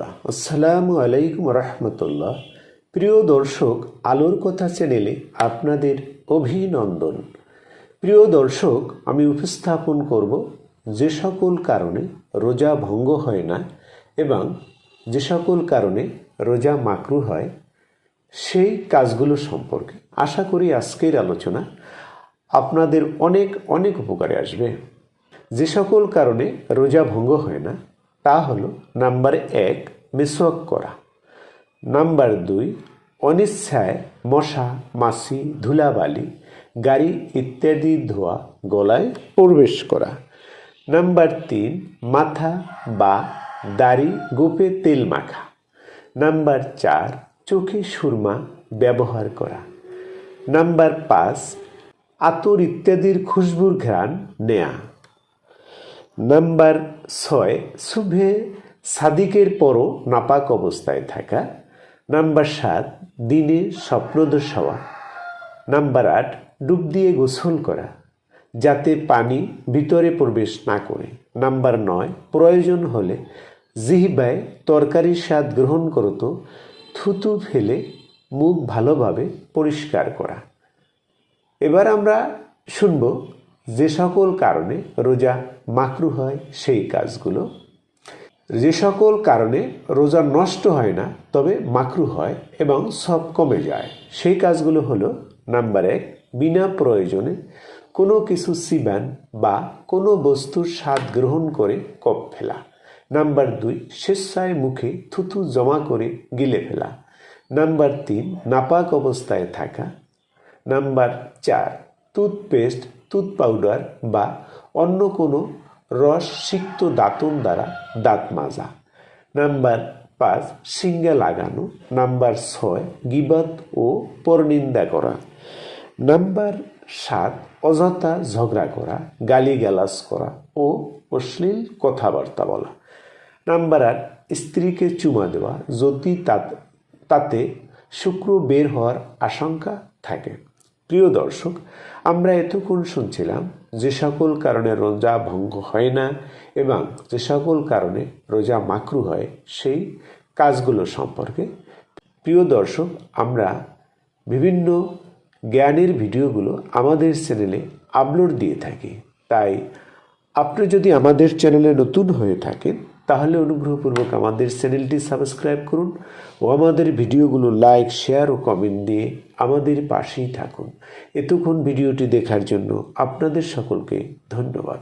আসসালামু আলাইকুম রহমতুল্লাহ। প্রিয় দর্শক, আলোর কথা চ্যানেলে আপনাদের অভিনন্দন। প্রিয় দর্শক, আমি উপস্থাপন করব যে সকল কারণে রোজা ভঙ্গ হয় না এবং যে সকল কারণে রোজা মাকরু হয়, সেই কাজগুলো সম্পর্কে আশা করি আজকের আলোচনা আপনাদের অনেক অনেক উপকারে আসবে। যে সকল কারণে রোজা ভঙ্গ হয় না তা হলো নাম্বার এক, মেসওয়াক করা। নাম্বার দুই, অনিচ্ছায় মশা, মাছি, ধুলাবালি, গাড়ি ইত্যাদি ধোয়া, গলায় প্রবেশ করা। নাম্বার তিন, মাথা বা দাড়ি গোপে তেল মাখা। নাম্বার চার, চোখে সুরমা ব্যবহার করা। নাম্বার পাঁচ, আতর ইত্যাদির খুশবুর ঘ্রাণ নেয়া। নাম্বার ছয়, শুভে সাদিকের পরও নাপাক অবস্থায় থাকা। নাম্বার সাত, দিনে স্বপ্নদোষ হওয়া নাম্বার আট, ডুব দিয়ে গোসল করা, যাতে পানি ভিতরে প্রবেশ না করে। নাম্বার নয়, প্রয়োজন হলে জিহিবায় তরকারির স্বাদ গ্রহণ করতো, থুতু ফেলে মুখ ভালোভাবে পরিষ্কার করা। এবার আমরা শুনব যে সকল কারণে রোজা মাকরু হয়, সেই কাজগুলো। যে সকল কারণে রোজা নষ্ট হয় না, তবে মাকরু হয় এবং সব কমে যায়। সেই কাজগুলো হলো, নাম্বার এক, বিনা প্রয়োজনে কোনো কিছু সিবান বা কোনো বস্তুর স্বাদ গ্রহণ করে কপ ফেলা। নাম্বার দুই, স্বেচ্ছায় মুখে থুথু জমা করে গিলে ফেলা। নাম্বার তিন, নাপাক অবস্থায় থাকা। নাম্বার চার, টুথপেস্ট টুথ পাউডার বা অন্য কোনো রস সিক্ত দাঁতন দ্বারা দাঁত মাজা। নাম্বার পাঁচ, সিঙ্গা লাগানো। নাম্বার ছয়, গিবত ও পরনিন্দা করা। নাম্বার সাত, অযথা ঝগড়া করা, গালিগালাজ করা ও অশ্লীল কথাবার্তা বলা। নাম্বার আট, স্ত্রীকে চুমা দেওয়া, যদি তাতে শুক্র বের হওয়ার আশঙ্কা থাকে। প্রিয় দর্শক, আমরা এতক্ষণ শুনছিলাম যে সকল কারণে রোজা ভঙ্গ হয় না এবং যে সকল কারণে রোজা মাকরু হয়, সেই কাজগুলো সম্পর্কে। প্রিয় দর্শক, আমরা বিভিন্ন জ্ঞানের ভিডিওগুলো আমাদের চ্যানেলে আপলোড দিয়ে থাকি। তাই আপনি যদি আমাদের চ্যানেলে নতুন হয়ে থাকেন তাহলে অনুগ্রহপূর্বক আমাদের চ্যানেলটি সাবস্ক্রাইব করুন ও আমাদের ভিডিওগুলো লাইক, শেয়ার ও কমেন্ট দিয়ে আমাদের পাশেই থাকুন। এতক্ষণ ভিডিওটি দেখার জন্য আপনাদের সকলকে ধন্যবাদ।